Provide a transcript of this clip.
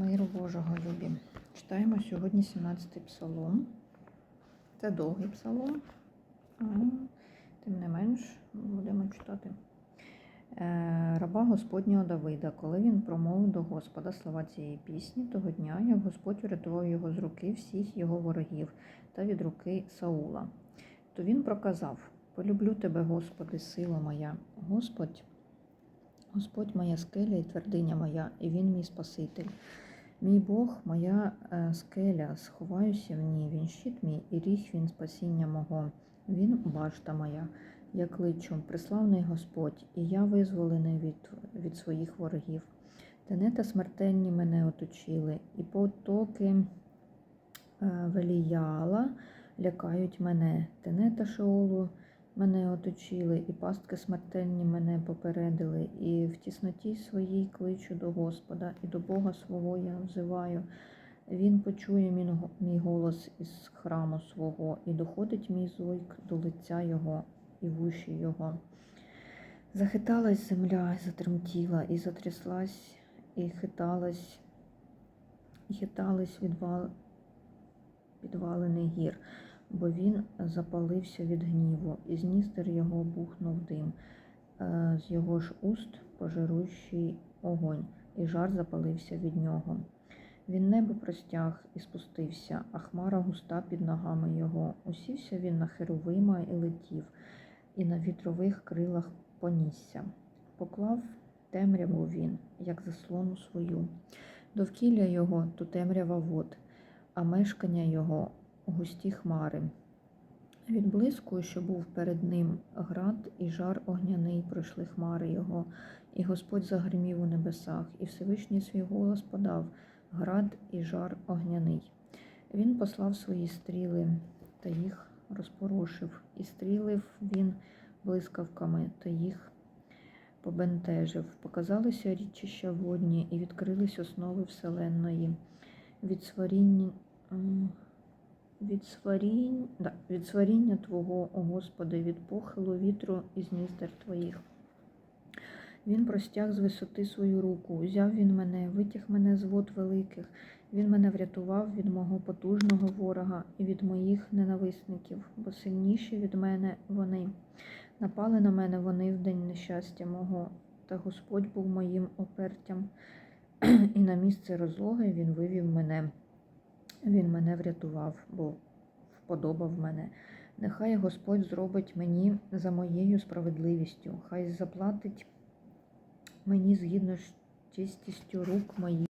Миру Божого любі. Читаємо сьогодні 17-й псалом. Це довгий псалом, тим не менш будемо читати. Е, Раба Господнього Давида, коли він промовив до Господа слова цієї пісні, того дня, як Господь врятував його з руки всіх його ворогів та від руки Саула, то він проказав: Полюблю тебе, Господи, сила моя, Господь. Господь моя скеля і твердиня моя, і Він мій Спаситель. Мій Бог, моя е, скеля, сховаюся в ній, він щит мій, і ріг він спасіння мого, він башта моя. Я кличу, преславний Господь, і я визволений від, від своїх ворогів. Тенета смертельні мене оточили, і потоки е, веліяла лякають мене. Тенета Шеолу мене оточили, і пастки смертельні мене попередили, і в тісноті своїй кличу до Господа, і до Бога свого я взиваю. Він почує мій голос із храму свого, і доходить мій зойк до лиця Його і вуші Його. Захиталась земля, і затремтіла, і затряслась, і хиталась, і хитались відвал... підвалини гір бо він запалився від гніву, і з його бухнув дим, Е, з його ж уст пожирущий огонь, і жар запалився від нього. Він небо простяг і спустився, а хмара густа під ногами його. Усівся він на херовима і летів, і на вітрових крилах понісся. Поклав темряву він, як заслону свою. Довкілля його то темрява вод, а мешкання його густі хмари. Від блиску, що був перед ним град і жар огняний, пройшли хмари його, і Господь загримів у небесах, і Всевишній свій голос подав град і жар огняний. Він послав свої стріли та їх розпорошив, і стрілив він блискавками та їх побентежив. Показалися річища водні, і відкрились основи вселенної. Від сваріння від сварінь, да, від сваріння Твого, о Господи, від похилу вітру і зністер Твоїх. Він простяг з висоти свою руку, узяв він мене, витяг мене з вод великих, він мене врятував від мого потужного ворога і від моїх ненависників, бо сильніші від мене вони. Напали на мене вони в день нещастя мого, та Господь був моїм опертям, і на місце розлоги він вивів мене. Він мене врятував, бо вподобав мене. Нехай Господь зробить мені за моєю справедливістю, хай заплатить мені згідно з чистістю рук моїх.